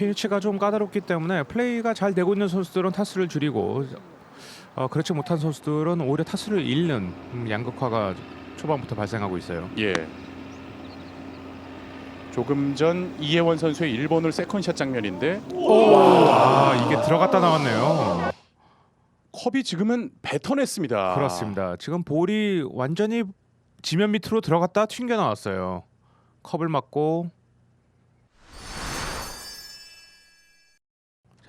피니치가 좀 까다롭기 때문에 플레이가 잘 되고 있는 선수들은 타수를 줄이고 어, 그렇지 못한 선수들은 오히려 타수를 잃는 음, 양극화가 초반부터 발생하고 있어요. 예. 조금 전 이혜원 선수의 일본을 세컨샷 장면인데 아 이게 들어갔다 나왔네요. 컵이 지금은 뱉어냈습니다. 그렇습니다. 지금 볼이 완전히 지면 밑으로 들어갔다 튕겨 나왔어요. 컵을 맞고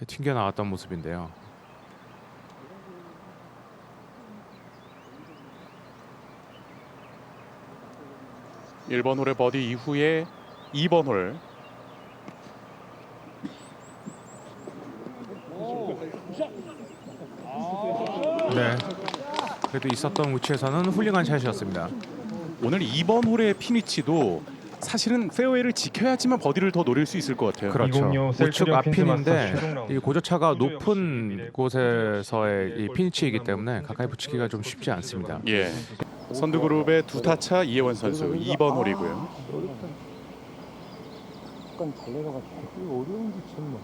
튕겨 나왔던 모습인데요. 일번 홀의 버디 이후에 2번 홀 네. 그래도 있었던 위치에서는 훌륭한 샷이었습니다. 오늘 2번 홀의 피니치도 사실은 페어웨이를 지켜야지만 버디를 더 노릴 수 있을 것 같아요. 그렇죠. 2065 우측 앞핀인데. 이 고저차가 높은 곳에서의 이 피니치이기 때문에 가까이 붙이기가 좀 쉽지 않습니다. 예. 선두그룹의 두 타차 이혜원 선수 2번 홀이고요. 약간 잘 내려가지고 어려운 게 참나.